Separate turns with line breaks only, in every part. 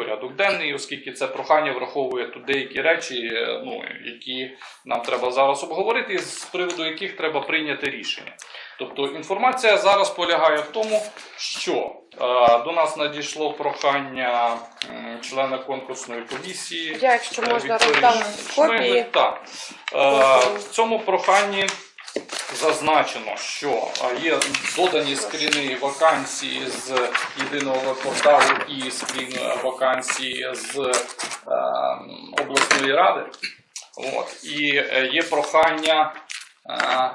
порядок денний, оскільки це прохання враховує тут деякі речі, е, ну, які нам треба зараз обговорити, і з приводу яких треба прийняти рішення. Тобто інформація зараз полягає в тому, що е, до нас надійшло прохання члена конкурсної комісії.
Я, якщо
е,
можна, роздам копії.
Так. Е, в цьому проханні зазначено, що є додані скріни вакансії з єдиного порталу і скрін вакансії з е, обласної ради. От. І е, є прохання. е,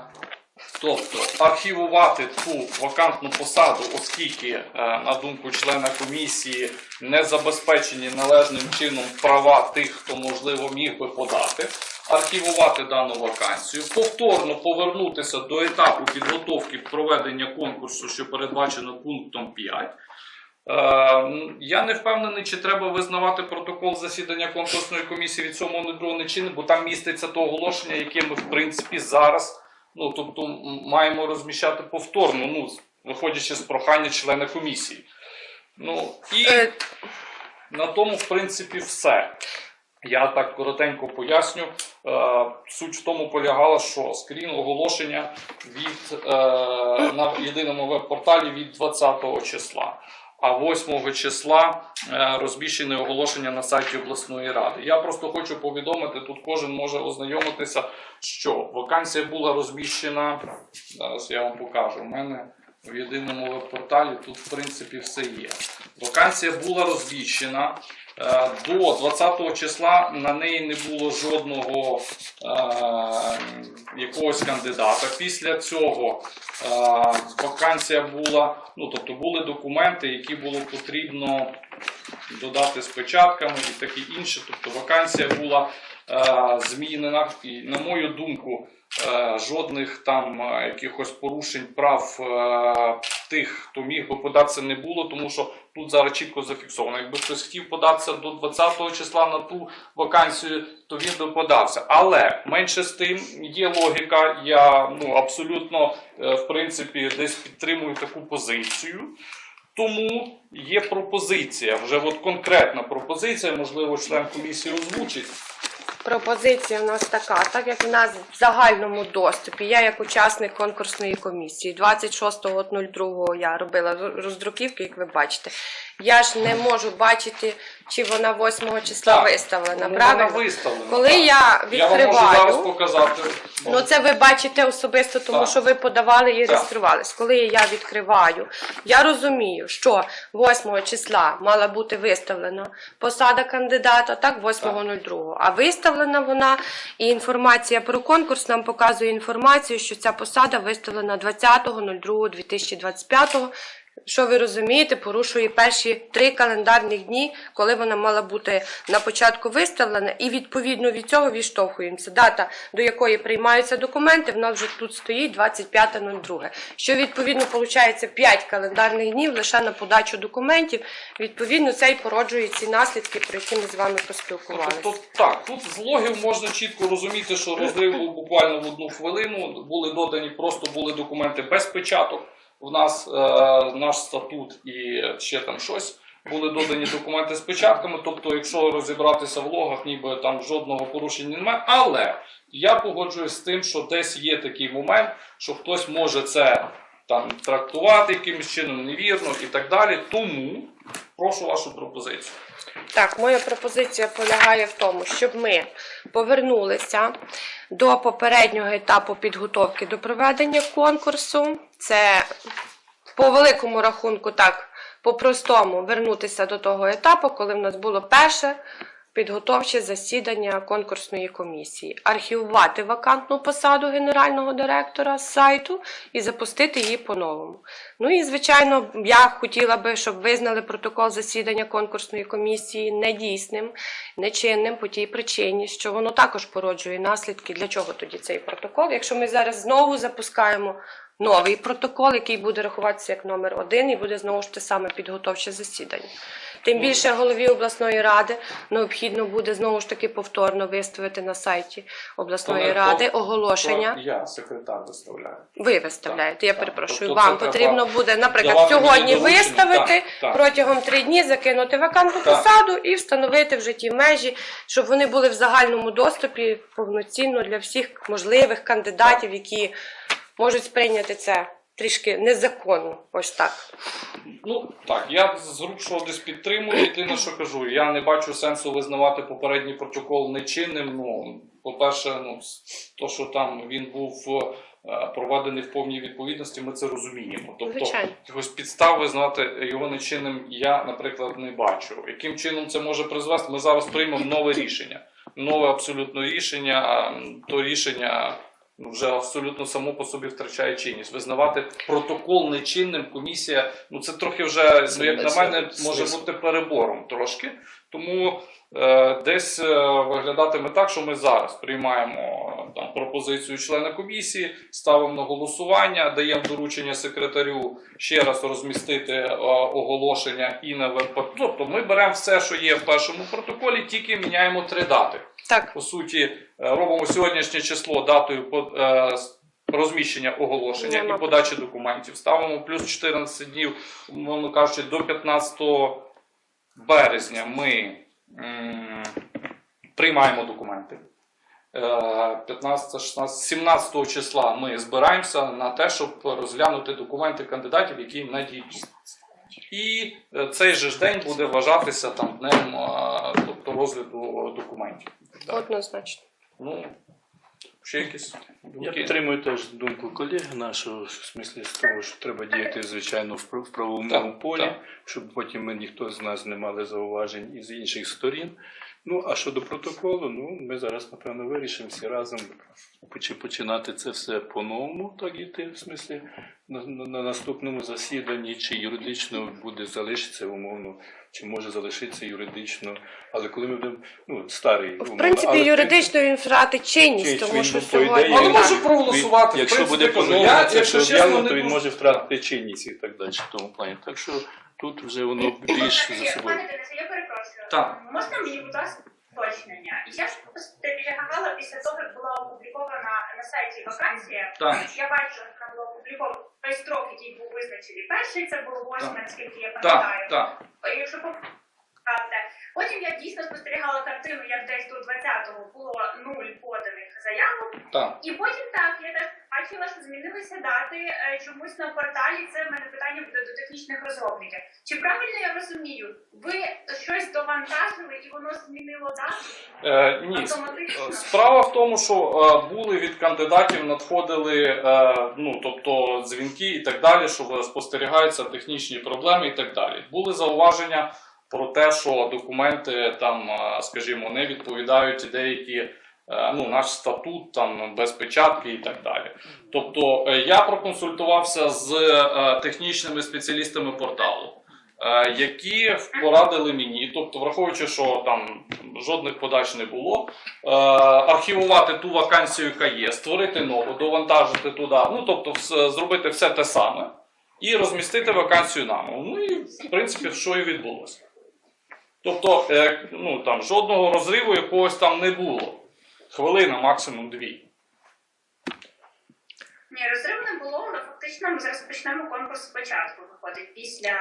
Тобто архівувати ту вакантну посаду, оскільки, е, на думку члена комісії, не забезпечені належним чином права тих, хто можливо міг би подати, архівувати дану вакансію, повторно повернутися до етапу підготовки проведення конкурсу, що передбачено пунктом 5. Е, Я не впевнений, чи треба визнавати протокол засідання конкурсної комісії від 7.02 нечинним, бо там міститься то оголошення, яке ми в принципі зараз, ну тобто маємо розміщати повторно, ну виходячи з прохання члена комісії. Ну і
Е,
на тому, в принципі, все. Я так коротенько поясню. Е, суть в тому полягала, що скрін оголошення від е, на єдиному веб-порталі від 20 числа. А 8 числа е, розміщене оголошення на сайті обласної ради. Я просто хочу повідомити, тут кожен може ознайомитися, що вакансія була розміщена. Зараз я вам покажу. У мене в єдиному веб-порталі тут, в принципі, все є. Вакансія була розміщена. Е, До 20 числа на неї не було жодного е, якогось кандидата. Після цього е, вакансія була, ну тобто були документи, які було потрібно додати з печатками і таке інше. Тобто вакансія була змінена. І, на мою думку, жодних там якихось порушень прав тих, хто міг би податися, не було, тому що тут зараз чітко зафіксовано. Якби хтось хотів податися до 20 числа на ту вакансію, то він би подався. Але менше з тим є логіка. Я ну абсолютно е, в принципі десь підтримую таку позицію. Тому є пропозиція, вже от конкретна пропозиція, можливо, член комісії озвучить.
Пропозиція в нас така, так як в нас в загальному доступі, я як учасник конкурсної комісії, 26.02 я робила роз- роздруківки, як ви бачите. Я ж не можу бачити, чи вона 8 числа
Так,
виставлена.
Ну,
правильно?
вона виставлена.
Коли
так.
я
Я вам можу зараз
відкриваю,
показати.
Ну, це ви бачите особисто, тому
Так.
що ви подавали і
Так.
реєструвались. Коли я відкриваю, я розумію, що 8 числа мала бути виставлена посада кандидата, так, 8.02. А виставлена вона, і інформація про конкурс нам показує інформацію, що ця посада виставлена 20.02.2025. Що ви розумієте, порушує перші три календарних дні, коли вона мала бути на початку виставлена, і відповідно від цього відштовхуємося. Дата, до якої приймаються документи, в нас вже тут стоїть 25.02. Що відповідно виходить 5 календарних днів лише на подачу документів. Відповідно, це і породжує ці наслідки, про які ми з вами поспілкувалися.
Тобто, так, тут з логів можна чітко розуміти, що розрив буквально в одну хвилину. Були додані, просто були документи без печаток. У нас е, наш статут і ще там щось. Були додані документи з печатками. Тобто, якщо розібратися в логах, ніби там жодного порушення немає. Але я погоджуюсь з тим, що десь є такий момент, що хтось може це там трактувати якимось чином невірно і так далі. Тому прошу вашу пропозицію.
Так, моя пропозиція полягає в тому, щоб ми повернулися до попереднього етапу підготовки до проведення конкурсу. Це по великому рахунку, так, по-простому вернутися до того етапу, коли в нас було перше підготовче засідання конкурсної комісії, архівувати вакантну посаду генерального директора з сайту і запустити її по-новому. Ну і звичайно, я хотіла би, щоб визнали протокол засідання конкурсної комісії недійсним, нечинним по тій причині, що воно також породжує наслідки. Для чого тоді цей протокол? Якщо ми зараз знову запускаємо новий протокол, який буде рахуватися як номер один, і буде знову ж те саме підготовче засідання. Тим більше голові обласної ради необхідно буде знову ж таки повторно виставити на сайті обласної
То
ради
то-
оголошення.
То Я секретар виставляю.
Ви виставляєте, я
Так,
перепрошую.
тобто це
Вам
треба
потрібно буде, наприклад,
давати мені
сьогодні
доручення.
виставити
Так, так.
протягом три дні закинути вакантну
Так.
посаду і встановити вже ті межі, щоб вони були в загальному доступі повноцінно для всіх можливих кандидатів, які можуть сприйняти це трішки незаконно. Ось так.
Ну так, я зручно десь підтримую. Єдине, що кажу, я не бачу сенсу визнавати попередній протокол нечинним. Ну, по-перше, ну, то, що там він був е, проведений в повній відповідності, ми це розуміємо. Тобто, якось підстав визнавати його нечинним я, наприклад, не бачу. Яким чином це може призвести? Ми зараз приймемо нове рішення. Нове абсолютно рішення, то рішення ну, вже абсолютно само по собі втрачає чинність. Визнавати протокол нечинним комісія, ну це трохи вже, ну, як на мене, може бути перебором трошки. Тому е, десь е, виглядатиме так, що ми зараз приймаємо е, там пропозицію члена комісії, ставимо на голосування, даємо доручення секретарю ще раз розмістити е, оголошення і на веб. Тобто ми беремо все, що є в першому протоколі, тільки міняємо три дати
Так,
по суті, е, робимо сьогоднішнє число датою по- е, розміщення оголошення
Нема
і подачі документів. Ставимо плюс 14 днів, умовно кажучи, до 15 березня ми приймаємо документи. Е, 15, 16, 17 числа ми збираємося на те, щоб розглянути документи кандидатів, які надійні. І е, цей же ж день буде вважатися там днем е, тобто розгляду документів.
Однозначно.
Ну, ще якісь
Я підтримую теж думку колеги нашого, в смислі з того, що треба діяти, звичайно, в правовому
Так,
полі,
так.
щоб потім ми ніхто з нас не мали зауважень із інших сторін. Ну, а щодо протоколу, ну, ми зараз, напевно, вирішимо всі разом, чи починати це все по-новому, так іти, в смислі, на, на, на наступному засіданні, чи юридично буде залишитися умовно, чи може залишитися юридично. Але коли ми будемо, ну, старий,
В
умовно,
принципі,
але
юридично він втратить чинність,
Чи- чи
тому що сьогодні.
Але може проголосувати,
він-
в
Якщо
принципі,
буде поновлено,
якщо чесно,
об'явлено, то він може втратити чинність і так далі в тому плані. Так що тут вже воно більш за собою.
Пане Денисе, я перепрошую.
Так.
Можна мені, будь ласка, уточнення? Я ж спостерігала після того, як була опублікована на сайті вакансія.
Так.
Я бачу, що вона була опублікована той строк, який був визначений. Перший це було 8, наскільки я
Так,
пам'ятаю.
так.
Якщо правда. Потім я дійсно спостерігала картину, як десь до 20-го було нуль поданих заявок.
так.
І потім так, я теж бачила, що змінилися дати е, чомусь на порталі. Це в мене питання буде до технічних розробників. Чи правильно я розумію? Ви щось довантажили і воно змінило дату
Е, ні,
автоматично?
Справа в тому, що е, були від кандидатів надходили е, ну, тобто дзвінки і так далі, що спостерігаються технічні проблеми і так далі. Були зауваження про те, що документи там, скажімо, не відповідають деякі. е, Ну, наш статут там без печатки і так далі. Тобто е, я проконсультувався з е, технічними спеціалістами порталу, які порадили мені, тобто, враховуючи, що там жодних подач не було, архівувати ту вакансію, яка є, створити нову, довантажити туди, ну тобто зробити все те саме і розмістити вакансію наново. Ну і в принципі, що і відбулося. Тобто, е, ну там жодного розриву якогось там не було. Хвилина, максимум дві.
Ні, розриву не було, але фактично ми зараз почнемо конкурс спочатку, виходить, після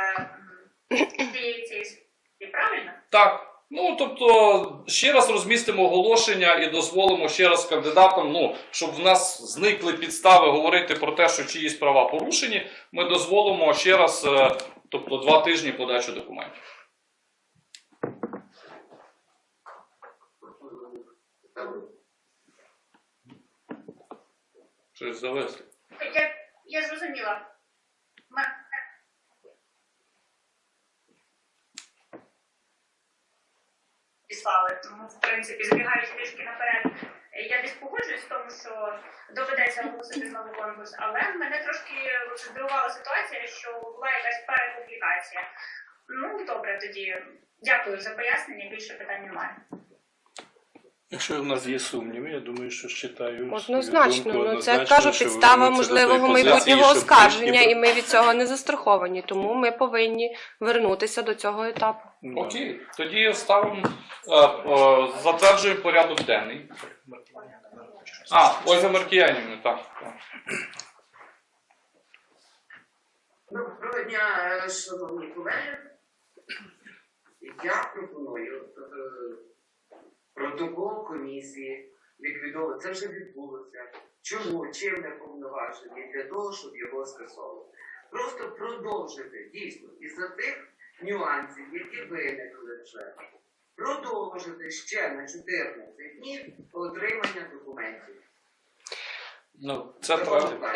цієї правильно?
Так. Ну, тобто, ще раз розмістимо оголошення і дозволимо ще раз кандидатам, ну, щоб в нас зникли підстави говорити про те, що чиїсь права порушені, ми дозволимо ще раз, е, тобто два тижні подачу документів. Щось завесли.
Я, я зрозуміла. Післали, тому в принципі збігаючи трішки наперед. Я десь погоджуюсь з тому, що доведеться оголосити знову конкурс, але мене трошки здивувала ситуація, що була якась перепублікація. Ну добре, тоді дякую за пояснення. Більше питань немає.
Якщо в нас є сумніви, я думаю, що считаю.
Однозначно,
думку
ну це я кажу, підстава можливого майбутнього оскарження,
і-
ми від цього не застраховані. Тому ми повинні вернутися до цього етапу.
Да.
Окей, тоді ставимо, е, е, порядок денний. А, Ольга Маркіянівна, так. так.
Доброго дня, шановні колеги. Я пропоную е, протокол комісії ліквідовувати. Це вже відбулося. Чому? Чим не повноважені для того, щоб його скасовувати. Просто продовжити дійсно із-за тих нюансів, які виникли вже. Продовжити ще на 14 днів отримання документів.
Ну, це.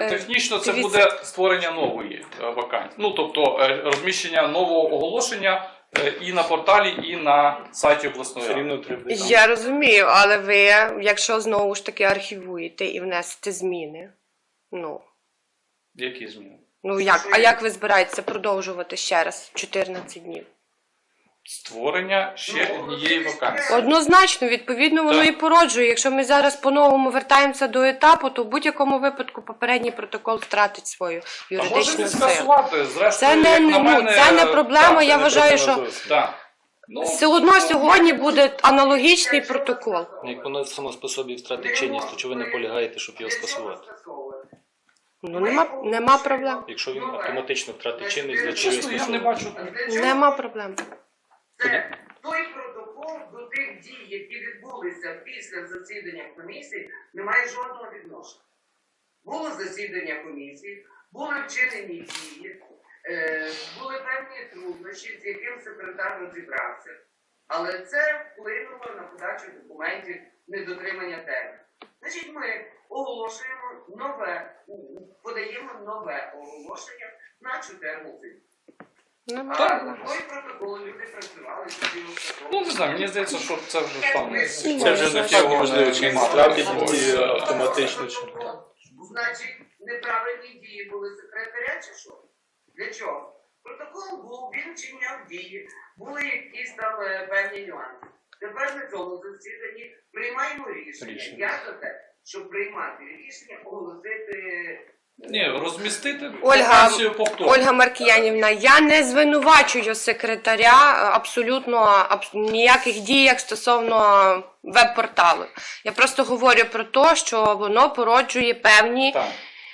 Е,
Технічно це буде створення нової е, вакансії. Ну, тобто е, розміщення нового оголошення і на порталі, і на сайті обласної ради.
Я розумію, але ви, якщо знову ж таки архівуєте і внесете зміни, ну.
Які зміни?
Ну як, а як ви збираєтеся продовжувати ще раз 14 днів?
Створення ще однієї вакансії.
Однозначно, відповідно, воно
Так.
і породжує. Якщо ми зараз по-новому вертаємося до етапу, то в будь-якому випадку попередній протокол втратить свою
А може
юридичну
не
силу.
скасувати, зрештою,
Це не,
як на
ну,
мене,
це не проблема.
так,
я
не
вважаю, що.
Так. Ну,
все одно сьогодні буде аналогічний протокол.
Як воно само по собі втратить чинність, то чи ви наполягаєте, щоб його скасувати?
Ну нема, нема проблем.
Якщо він автоматично втратить чинність, для чого його
чесно, я не бачу.
Нема проблем.
Це той протокол до тих дій, які відбулися після засідання комісії, не має жодного відношення. Було засідання комісії, були вчинені дії, е, були певні труднощі, з яким секретар розібрався. Але це вплинуло на подачу документів недотримання терміну. Значить, ми оголошуємо нове, подаємо нове оголошення на 14 працювали тоді
Ну, не знаю, мені здається, що це вже там.
Це вже не факт, можливо, чи
Нема.
автоматично. чи-
Значить, неправильні дії були секретаря чи що? Для чого? Протокол був, він чиняв дії, були якісь там е, певні нюанси. Тепер на цьому засіданні приймаємо рішення.
Рішення.
Я за те, щоб приймати рішення, оголосити
Ні, розмістити
Ольга,
вакансію повторно.
Ольга Маркіянівна, я не звинувачую секретаря е, абсолютно абс- ніяких діях стосовно веб-порталу. Я просто говорю про те, що воно породжує певні
Так.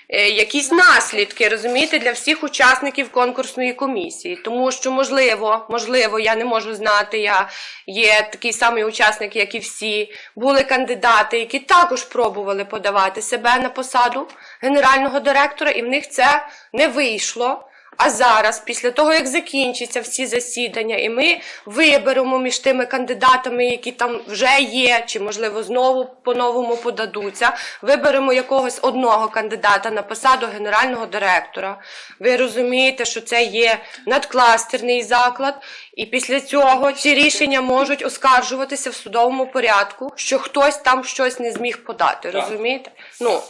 Е, якісь наслідки, розумієте, для всіх учасників конкурсної комісії. Тому що, можливо, можливо, я не можу знати, я є такий самий учасник, як і всі. Були кандидати, які також пробували подавати себе на посаду генерального директора, і в них це не вийшло. А зараз, після того, як закінчаться всі засідання, і ми виберемо між тими кандидатами, які там вже є, чи можливо знову по-новому подадуться, виберемо якогось одного кандидата на посаду генерального директора. Ви розумієте, що це є надкластерний заклад, і після цього ці рішення можуть оскаржуватися в судовому порядку, що хтось там щось не зміг подати. Розумієте? Ну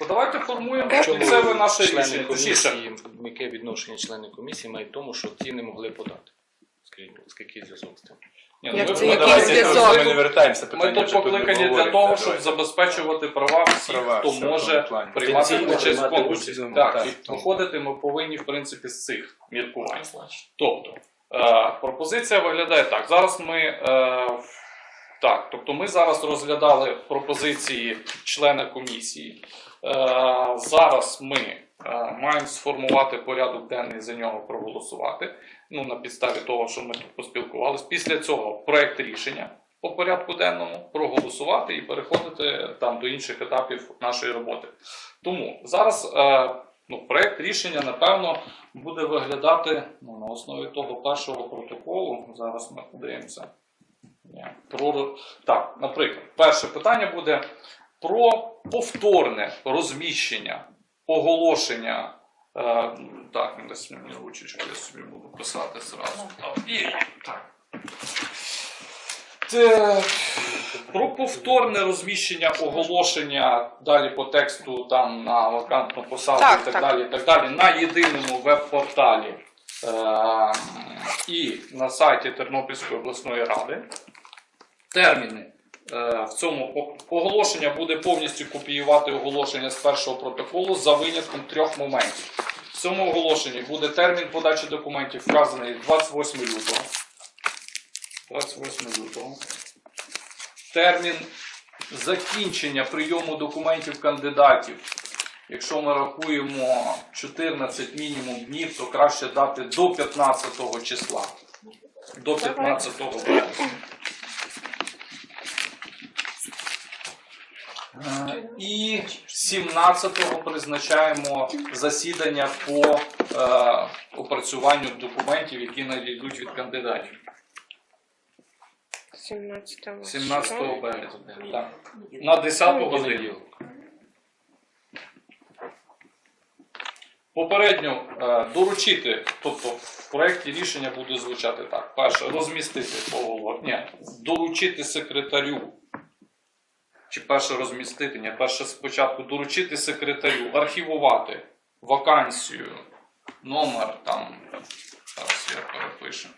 То давайте формуємо
Чому
кінцеве наше
члени
рішення. Точніше,
комісії, яке відношення члени комісії мають в тому, що ті не могли подати? Скажіть, будь ласка, який зв'язок з тим?
Ні, ну,
Як
ми-
це
ми
який
давайте-
зв'язок?
Ми не вертаємося.
Ми тут покликані для того, щоб забезпечувати права всіх,
Права,
хто
все, в
може
плані.
приймати
Потенційно
участь в
приймати
конкурсі.
участь,
Так,
так.
і виходити ми повинні, в принципі, з цих міркувань. Тобто, е, пропозиція виглядає так. Зараз ми. Е, так, тобто ми зараз розглядали пропозиції члена комісії. Е, зараз ми е, маємо сформувати порядок денний за нього проголосувати. Ну, на підставі того, що ми тут поспілкувалися. Після цього проект рішення по порядку денному проголосувати і переходити там до інших етапів нашої роботи. Тому зараз е, ну, проект рішення, напевно, буде виглядати ну, на основі того першого протоколу. Зараз ми подивимося. Про, так, наприклад, перше питання буде про повторне розміщення оголошення. Е, так, не десь мені ручечку, я собі буду писати зразу. Є, так. Це про повторне розміщення оголошення далі по тексту там на вакантну посаду
Так,
і так,
так.
далі, і так далі на єдиному веб-порталі е, і на сайті Тернопільської обласної ради. Терміни Е, В цьому оголошення буде повністю копіювати оголошення з першого протоколу за винятком трьох моментів. В цьому оголошенні буде термін подачі документів вказаний 28 лютого. 28 лютого. Термін закінчення прийому документів кандидатів. Якщо ми рахуємо 14 мінімум днів, то краще дати до 15 числа. До 15 березня. І 17-го призначаємо засідання по е, опрацюванню документів, які надійдуть від кандидатів.
17
17 березня. Так. На 10 годину. Попередньо е, доручити, тобто в проєкті рішення буде звучати так. Перше, розмістити оголошення. Ні, доручити секретарю. Чи перше розмістити? Ні, перше спочатку доручити секретарю, архівувати вакансію, номер там, зараз я перепишу,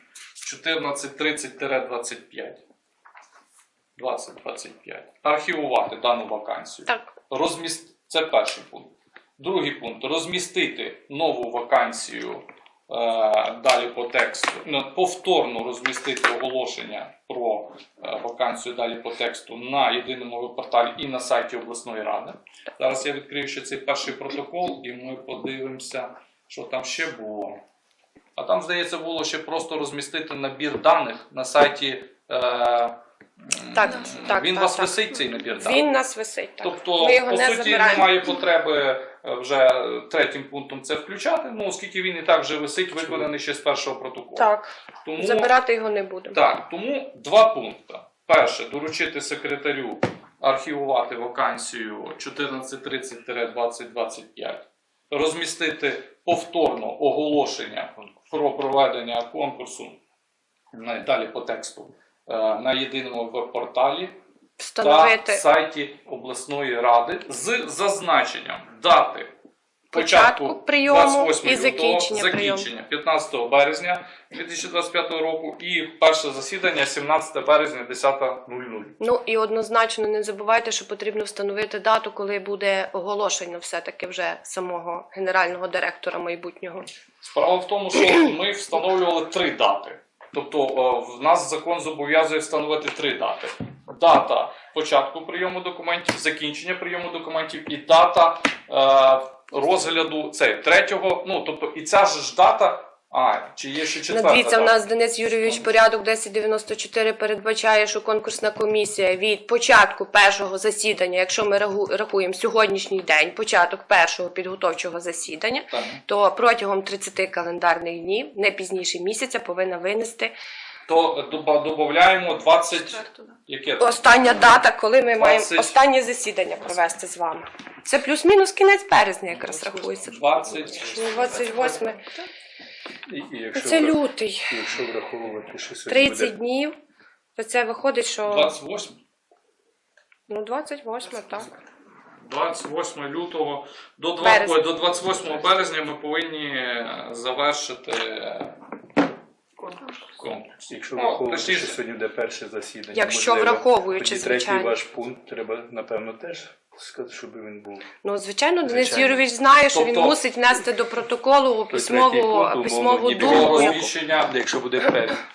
1430-25. 2025. Архівувати дану вакансію.
Так,
Розміст... Це перший пункт. Другий пункт розмістити нову вакансію далі по тексту. Ну, повторно розмістити оголошення про е, вакансію далі по тексту на єдиному порталі і на сайті обласної ради. Зараз я відкрию ще цей перший протокол, і ми подивимося, що там ще було. А там, здається, було ще просто розмістити набір даних на сайті. Е,
Так, так,
Він у
так,
вас
так.
висить цей набір даних?
він нас висить. Так.
Тобто,
Ми його
по
не
суті,
забираємо.
немає потреби е, вже третім пунктом це включати, ну, оскільки він і так вже висить, виконаний ще з першого протоколу.
Так,
Тому,
забирати його не будемо.
так, тому два пункти. Перше, доручити секретарю архівувати вакансію 1430-2025, розмістити повторно оголошення про проведення конкурсу на- далі по тексту е, на єдиному веб-порталі та сайті обласної ради з зазначенням дати
Початку прийому і закінчення
закінчення 15 березня 2025 року і перше засідання 17 березня 10.00.
Ну і однозначно не забувайте, що потрібно встановити дату, коли буде оголошено все-таки вже самого генерального директора майбутнього.
Справа в тому, що ми встановлювали три дати. Тобто е, в нас закон зобов'язує встановити три дати: дата початку прийому документів, закінчення прийому документів і дата е, розгляду цей третього. Ну тобто, і ця ж дата. А, чи є ще четверта?
Ну, Дивіться, в нас Денис Юрійович порядок 1094 передбачає, що конкурсна комісія від початку першого засідання, якщо ми рахуємо сьогоднішній день, початок першого підготовчого засідання,
Так.
то протягом 30 календарних днів, не пізніше місяця, повинна винести
То доба- додаємо 20... Яке?
остання дата, коли ми маємо
20.
останнє засідання провести з вами. Це плюс-мінус кінець березня, якраз рахується.
20...
28.
І, і якщо,
Це лютий.
якщо враховувати, що сьогодні
30
буде
днів. То це виходить, що
28?
ну 28, так.
28 лютого до, 2,
Березня.
ой, до 28 березня ми повинні е, завершити е, конкурс.
Якщо
Ну,
враховувати,
точніше.
що сьогодні буде перше засідання,
Якщо
можливо,
враховуючи,
тоді третій
звичайно.
ваш пункт треба, напевно, теж сказати, щоб він був.
Ну, звичайно, Денис
Звичайно.
Юрійович знає, що він
Тобто-
мусить внести до протоколу письмову, письмову думку. яку-
Якщо буде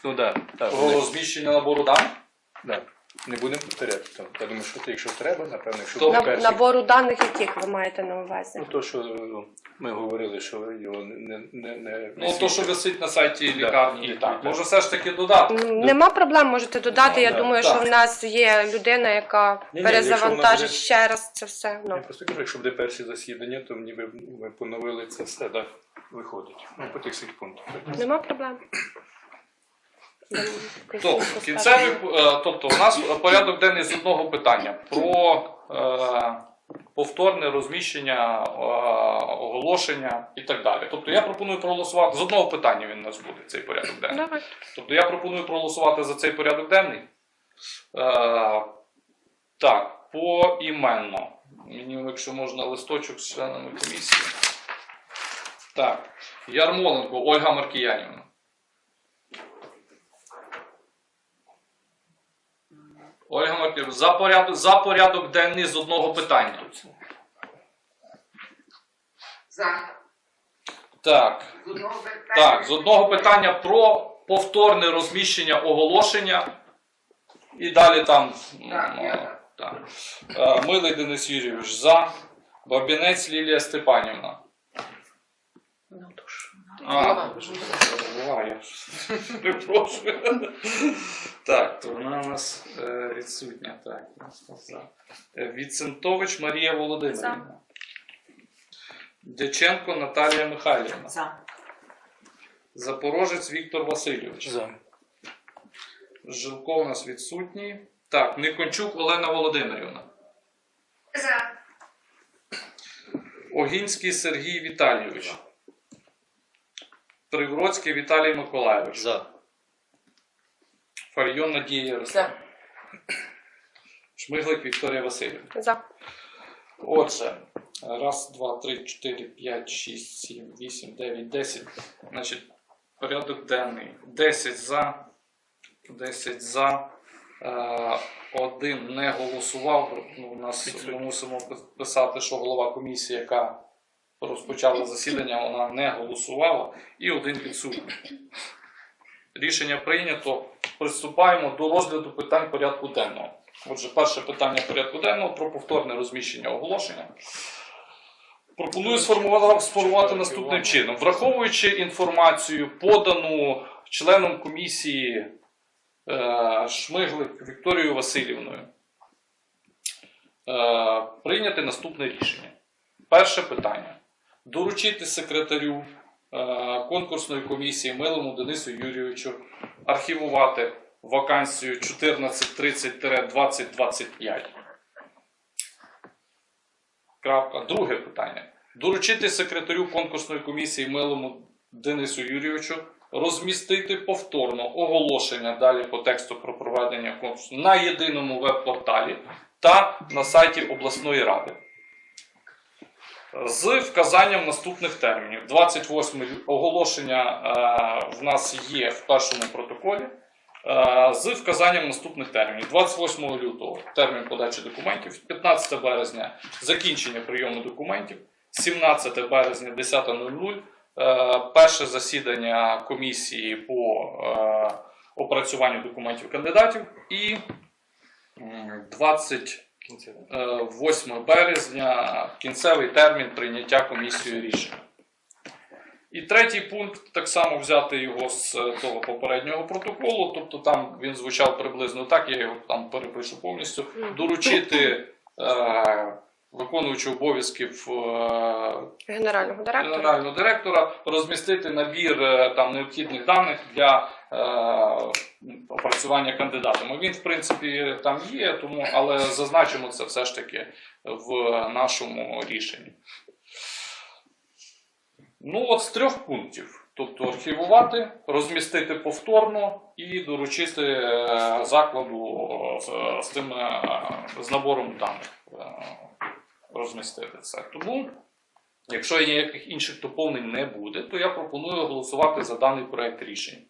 ну да, так,
набору даних.
да. Не будемо повторяти. там. Я думаю, що це, якщо треба, напевно, якщо
То-
буде
На-
перший.
Набору даних, яких ви маєте на увазі?
Ну, то, що ну, ми говорили, що його не, не, не
Ну, то, що висить на сайті
Да.
лікарні, і так. Може все ж таки додати.
М, Нема проблем, можете додати. Я
Да,
думаю,
так.
що в нас є людина, яка
Ні-ні, якщо
перезавантажить
буде-
ще раз це все.
Я
Ну.
просто кажу, якщо буде перше засідання, то ніби ми поновили це все, так, виходить. Ну, по тих всіх пунктах.
Нема проблем.
То, кінцевий, е, тобто, у нас порядок денний з одного питання про е, повторне розміщення, е, оголошення і так далі. Тобто я пропоную проголосувати з одного питання. Він у нас буде цей порядок денний.
Давай.
Тобто я пропоную проголосувати за цей порядок денний. Е, так, поіменно. Мені, якщо можна, листочок з членами комісії. Так, Ярмоленко Ольга Маркіянівна. Ольга Марківна, за порядок, за порядок денний з одного питання.
За.
Так,
З одного питання.
так, з одного питання про повторне розміщення оголошення. І далі там.
Так,
м,
я
так. Е, Милий Денис Юрійович за. Бабінець Лілія Степанівна. А, забуваю. Перепрошую. Так, то вона у нас е, відсутня. Так, за. Е, Віцентович Марія Володимирівна. Дяченко Наталія Михайлівна.
За.
Запорожець Віктор Васильович.
За.
Жилко у нас відсутній. Так, Никончук Олена Володимирівна.
За.
Огінський Сергій Віталійович. Привроцький Віталій Миколайович.
За.
Фарйон Надія Ярославівна. Шмиглик Вікторія Васильівна.
За.
Отже, раз, два, три, чотири, п'ять, шість, сім, вісім, дев'ять, десять. Значить, порядок денний. Десять за, десять за. Е, один не голосував. Ну, у нас ми мусимо писати, що голова комісії, яка розпочала засідання, вона не голосувала. І один відсутній. Рішення прийнято. Приступаємо до розгляду питань порядку денного. Отже, перше питання порядку денного про повторне розміщення оголошення. Пропоную сформувати наступним чином. Враховуючи інформацію, подану членом комісії е, Шмиглик Вікторією Васильівною, е, прийняти наступне рішення. Перше питання. Доручити секретарю е, конкурсної комісії Милому Денису Юрійовичу архівувати вакансію 1430-2025. Крапка. Друге питання. Доручити секретарю конкурсної комісії Милому Денису Юрійовичу розмістити повторно оголошення далі по тексту про проведення конкурсу на єдиному веб-порталі та на сайті обласної ради. З вказанням наступних термінів. 28 оголошення е, в нас є в першому протоколі. Е, з вказанням наступних термінів. 28 лютого термін подачі документів, 15 березня закінчення прийому документів, 17 березня 10.00 е, перше засідання комісії по опрацюванню документів кандидатів і м, 20
Кінцеве.
Е, 8 березня кінцевий термін прийняття комісією рішення. І третій пункт так само взяти його з е, того попереднього протоколу, тобто там він звучав приблизно так, я його там перепишу повністю. Доручити е, виконуючу обов'язків е,
Генерального директора.
генерального директора розмістити набір е, там необхідних даних для е, опрацювання кандидатами. Він, в принципі, там є, тому але зазначимо це все ж таки в нашому рішенні. Ну, от з трьох пунктів. Тобто архівувати, розмістити повторно і доручити закладу з, з тим з набором даних розмістити це. Тому Якщо ніяких інших доповнень не буде, то я пропоную голосувати за даний проект рішення.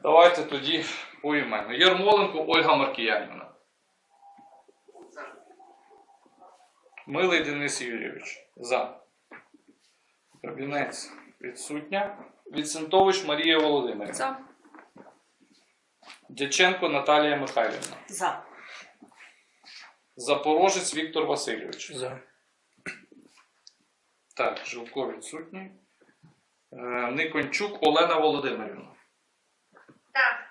Давайте тоді поіменно. Ярмоленко Ольга Маркіянівна. Милий Денис Юрійович. За. Кабінець відсутня. Віцентович Марія Володимирівна.
За.
Дяченко Наталія Михайлівна.
За.
Запорожець Віктор Васильович.
За.
Так, Жилко відсутній. Е, Никончук Олена Володимирівна.
Так.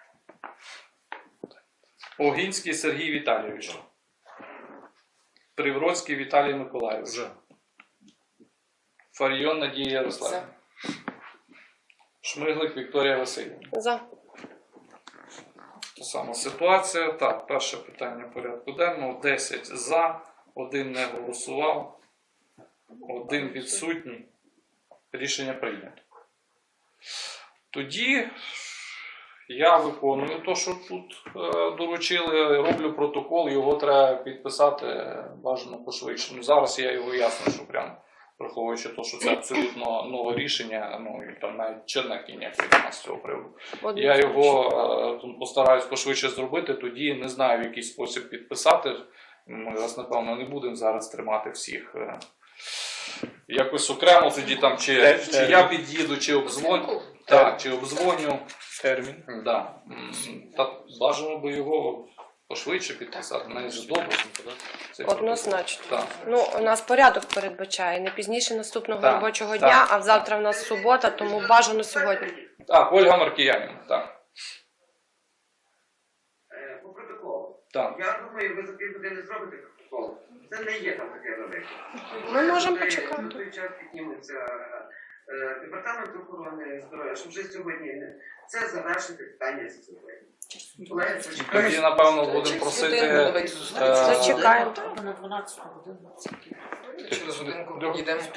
Огінський Сергій Віталійович. Привроцький Віталій Миколайович.
За.
Фаріон Надія Ярославівна. Шмиглик Вікторія Васильівна.
За.
Та сама ситуація. Так, перше питання порядку денного. 10 за, один не голосував, один відсутній. Рішення прийнято. Тоді я виконую те, що тут е, доручили, роблю протокол, його треба підписати бажано пошвидше. Зараз я його ясно, що прям враховуючи те, що це абсолютно нове рішення, ну і там навіть чернеки ніякої немає з цього приводу.
Один
Я його тут постараюсь пошвидше зробити, тоді не знаю, в який спосіб підписати. Ми вас, напевно, не будемо зараз тримати всіх. е, Якось окремо тоді там, чи,
Те-
чи я під'їду, чи обдзвоню. Так, чи обдзвоню.
Термін.
Да. М, Та бажано би його пошвидше підписати, навіть вже добре.
Однозначно.
Так.
Ну, у нас порядок передбачає не пізніше наступного
Так,
робочого
так.
дня, а завтра в нас субота, тому бажано сьогодні.
Так, Ольга Маркіянівна, так.
Е, По протоколу.
так.
Я думаю, ви за півгодини зробите протокол. Це не є там таке велике.
Ми можемо почекати.
На той час підніметься е, департамент охорони здоров'я, щоб вже сьогодні не- це завершити питання з сьогодні. Колеги, це
Тоді, напевно, будемо просити. е,
Зачекаємо.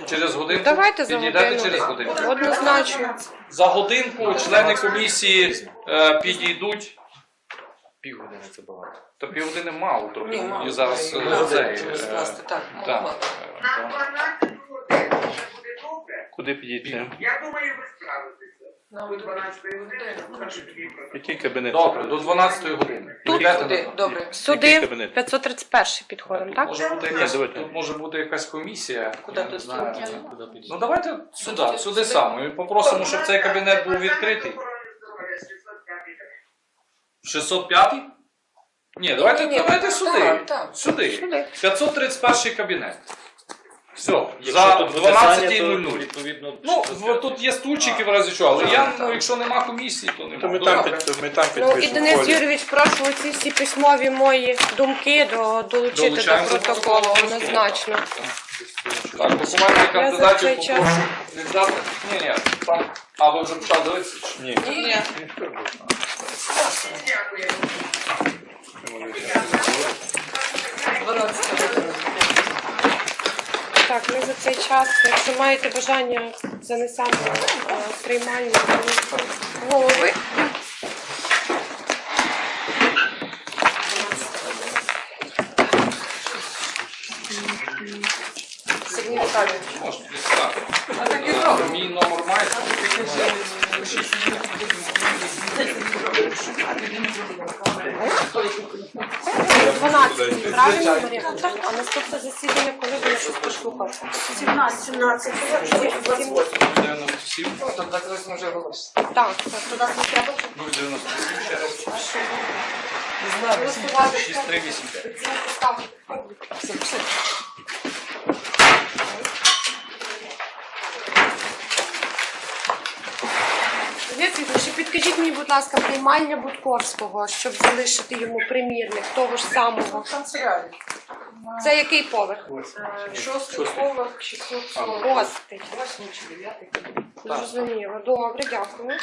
Через годинку?
Давайте за
Підійдете
годину.
через годинку.
Однозначно.
За годинку члени комісії е, підійдуть.
Півгодини це багато.
Та півгодини мало трохи.
Ні, мало.
І зараз е, цей, е,
так,
е,
на 12 годин це буде добре.
Куди підійти?
Я думаю, ви справитеся. До 12 години.
Який кабінет?
Добре, до 12 години.
Тут
на-
добре.
Сюди
кабінет?
531 підходимо, так?
Може бути якась,
давайте.
тут може бути якась комісія.
Куди
я не
тут
знаю.
стільки?
Куди підійти?
Ну давайте сюди, сюди саме. І попросимо, щоб цей кабінет був відкритий.
605
605? Ні, давайте, давайте
так,
сюди.
так.
Сюди.
Сюди.
531 кабінет. Все,
Якщо
за
тут то
12.00.
відповідно.
Ну, в- тут є стульчики в разі чого, але я, ну, якщо нема комісії, то
То
нема.
ми там,
Добре.
під, ми там
Ну і
підпишемо.
Денис
Колі.
Юрійович, прошу оці всі письмові мої думки до, долучити
Долучаємо
до
до
протоколу
протоколу.
однозначно.
Так, документи кандидатів
цей час-
попрошу віддати. Ні, ні, там. А ви вже почали дивитися? чи?
Ні.
Ні,
Дякую.
12 годин.
Так, ми за цей час, якщо маєте бажання, занесемо приймаємо голови.
Сергій Віталійович.
Дістати. Мій номер маєте?
О 12 правильно, Марія? Так, а наступне засідання, коли ви щось послухати? 17. 17.
97,
Так, так, ми вже голосили.
Так, так.
097, ще раз.
Голосувати.
6385.
Так. Віктор, ще підкажіть мені, будь ласка, приймальня Будковського, щоб залишити йому примірник того ж самого.
Канцелярі.
Це який поверх?
Шостий поверх, 640.
Шостий.
Восьмий чи дев'ятий.
Зрозуміло. Добре, дякую.